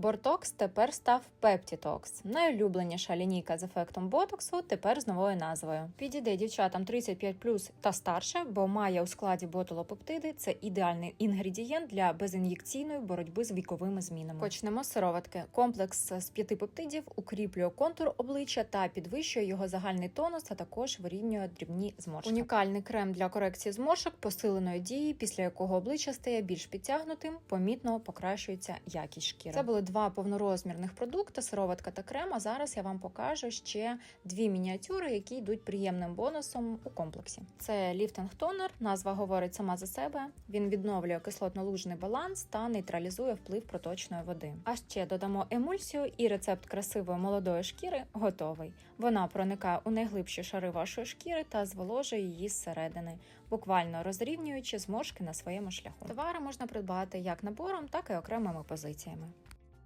Бортокс тепер став Пептітокс. Найулюбленіша лінійка з ефектом ботоксу тепер з новою назвою. Підійде дівчатам 35 та старше, бо має у складі ботулопептиди. Це ідеальний інгредієнт для безін'єкційної боротьби з віковими змінами. Почнемо з сироватки. Комплекс з п'яти пептидів укріплює контур обличчя та підвищує його загальний тонус, а також вирівнює дрібні зморшки. Унікальний крем для корекції зморшок посиленої дії, після якого обличчя стає більш підтягнутим, помітно покращується якість шкіри. Це були два повнорозмірних продукти: сироватка та крем. Зараз я вам покажу ще дві мініатюри, які йдуть приємним бонусом у комплексі. Це ліфтинг тонер. Назва говорить сама за себе. Він відновлює кислотно-лужний баланс та нейтралізує вплив проточної води. А ще додамо емульсію і рецепт красивої молодої шкіри готовий. Вона проникає у найглибші шари вашої шкіри та зволожує її зсередини, буквально розрівнюючи зморшки на своєму шляху. Товари можна придбати як набором, так і окремими позиціями.